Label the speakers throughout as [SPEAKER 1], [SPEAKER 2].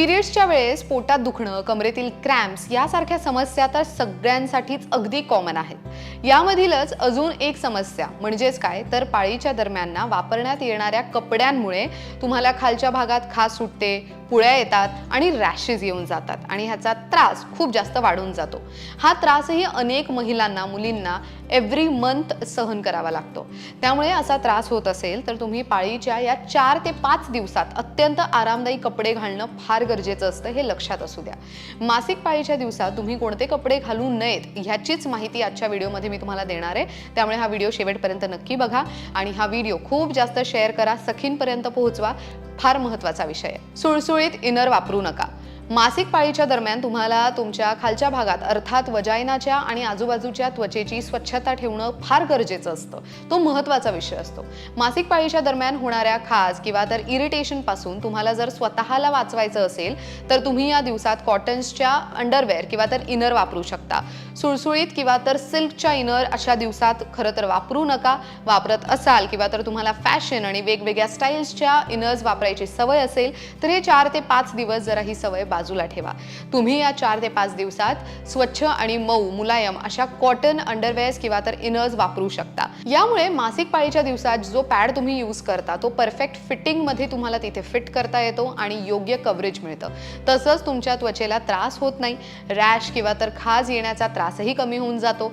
[SPEAKER 1] पिरियड्सच्या वेळेस पोटात दुखणं कमरेतील क्रॅम्प्स यासारख्या समस्या तर सगळ्यांसाठीच अगदी कॉमन आहेत. यामधीलच अजून एक समस्या म्हणजेच काय? तर पाळीच्या दरम्यानना वापरण्यात येणाऱ्या कपड्यांमुळे तुम्हाला खालच्या भागात खास सुटते पुळ्या येतात आणि रॅशेस येऊन जातात आणि ह्याचा त्रास खूप जास्त वाढून जातो. हा त्रासही अनेक महिलांना मुलींना एव्हरी मंथ सहन करावा लागतो. त्यामुळे असा त्रास होत असेल तर तुम्ही पाळीच्या या चार ते पाच दिवसात अत्यंत आरामदायी कपडे घालणं फार गरजेचं असतं हे लक्षात असू द्या. मासिक पाळीच्या दिवसात तुम्ही कोणते कपडे घालू नयेत ह्याचीच माहिती आजच्या व्हिडिओमध्ये मी तुम्हाला देणार आहे. त्यामुळे हा व्हिडिओ शेवटपर्यंत नक्की बघा आणि हा व्हिडिओ खूप जास्त शेअर करा सखींपर्यंत पोहोचवा. फार महत्त्वाचा विषय आहे. सुळसुळीत इनर वापरू नका. मासिक पाळीच्या दरम्यान तुम्हाला तुमच्या खालच्या भागात अर्थात वजायनाच्या आणि आजूबाजूच्या त्वचेची स्वच्छता ठेवणं फार गरजेचं असतं. तो महत्त्वाचा विषय असतो. मासिक पाळीच्या दरम्यान होणाऱ्या खाज किंवा तर इरिटेशनपासून तुम्हाला जर स्वतःला वाचवायचं असेल तर तुम्ही या दिवसात कॉटन्सच्या अंडरवेअर किंवा तर इनर वापरू शकता. सुळसुळीत किंवा तर सिल्कच्या इनर अशा दिवसात खरं तर वापरू नका. वापरत असाल किंवा तर तुम्हाला फॅशन आणि वेगवेगळ्या स्टाईल्सच्या इनर्स वापरायची सवय असेल तर हे चार ते पाच दिवस जरा ही सवय बाजूला ठेवा. तुम्ही या चार ते पाच दिवसात स्वच्छ आणि मऊ मुलायम अशा कॉटन अंडरवेअर्स किंवा तर इनर्स वापरू शकता. यामुळे मासिक पाळीच्या दिवसात जो पॅड तुम्ही यूज करता तो परफेक्ट फिटिंगमध्ये तुम्हाला तिथे फिट करता येतो आणि योग्य कव्हरेज मिळतं. तसंच तुमच्या त्वचेला त्रास होत नाही. रॅश किंवा तर खाज येण्याचा त्रासही कमी होऊन जातो.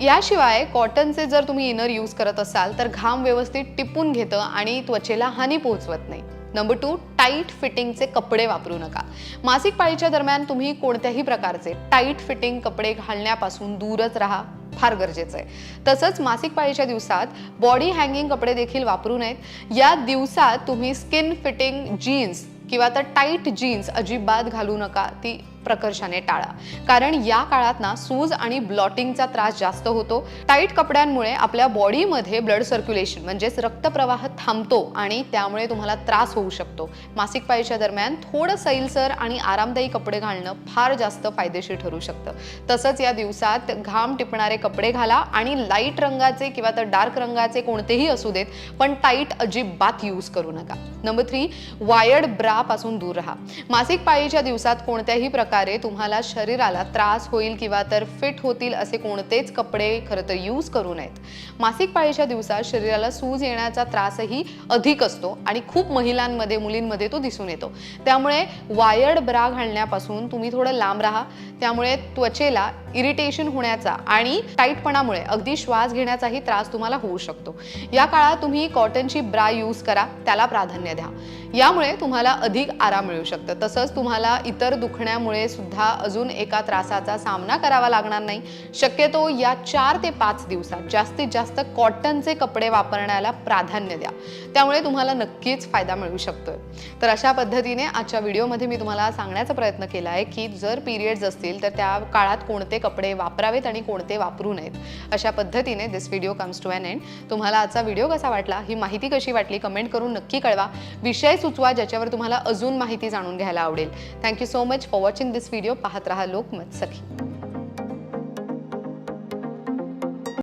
[SPEAKER 1] याशिवाय कॉटनचे जर तुम्ही इनर यूज करत असाल तर घाम व्यवस्थित टिपून घेतं आणि त्वचेला हानी पोहोचवत नाही. नंबर टू टाईट फिटिंगचे कपडे वापरू नका. मासिक पाळीच्या दरम्यान तुम्ही कोणत्याही प्रकारचे टाईट फिटिंग कपडे घालण्यापासून दूरच राहा फार गरजेचं आहे. तसंच मासिक पाळीच्या दिवसात बॉडी हँगिंग कपडे देखील वापरू नयेत. या दिवसात तुम्ही स्किन फिटिंग जीन्स किंवा तर टाईट जीन्स अजिबात घालू नका. ती प्रकर्षाने टाळा. कारण या काळात ना सूज आणि ब्लॉटिंगचा त्रास जास्त होतो. टाईट कपड्यांमुळे आपल्या बॉडीमध्ये ब्लड सर्क्युलेशन म्हणजेच रक्तप्रवाह थांबतो आणि त्यामुळे तुम्हाला त्रास होऊ शकतो. मासिक पाळीच्या दरम्यान थोडं सैलसर आणि आरामदायी कपडे घालणं फार जास्त फायदेशीर ठरू शकतं. तसंच या दिवसात घाम टिपणारे कपडे घाला आणि लाइट रंगाचे किंवा तर डार्क रंगाचे कोणतेही असू देत पण टाईट अजिबात यूज करू नका. नंबर थ्री वायर्ड ब्रा पासून दूर राहा. मासिक पाळीच्या दिवसात कोणत्याही प्रकार प्रकारे तुम्हाला शरीराला त्रास होईल किंवा तर फिट होतील असे कोणतेच कपडे खरं तर यूज करू नयेत. मासिक पाळीच्या दिवसात शरीराला सूज येण्याचा त्रासही अधिक असतो आणि खूप महिलांमध्ये मुलींमध्ये तो दिसून येतो. त्यामुळे वायर्ड ब्रा घालण्यापासून तुम्ही थोडं लांब राहा. त्यामुळे त्वचेला इरिटेशन होण्याचा आणि टाईटपणामुळे अगदी श्वास घेण्याचाही त्रास तुम्हाला होऊ शकतो. या काळात तुम्ही कॉटनची ब्रा यूज करा त्याला प्राधान्य द्या. यामुळे तुम्हाला अधिक आराम मिळू शकतं. तसंच तुम्हाला इतर दुखण्यामुळे सुद्धा अजून एका त्रासाचा सामना करावा लागणार नाही. शक्यतो या चार ते पाच दिवसात जास्तीत जास्त कॉटनचे कपडे वापरण्याला प्राधान्य द्या. त्यामुळे तुम्हाला नक्कीच फायदा मिळू शकतोय. तर अशा पद्धतीने आजच्या व्हिडिओमध्ये मी तुम्हाला सांगण्याचा प्रयत्न केला आहे की जर पिरियड्स असतील तर त्या काळात कोणते कपडे वापरावेत आणि कोणते वापरू नयेत. अशा पद्धतीने this video comes to an end तुम्हाला आजचा व्हिडिओ कसा वाटला? ही माहिती कशी वाटली? कमेंट करून नक्की कळवा. विषय सुचवा ज्याच्यावर तुम्हाला अजून माहिती जाणून घ्यायला आवडेल. Thank you so much for watching this video पाहत रहा लोकमत सखी.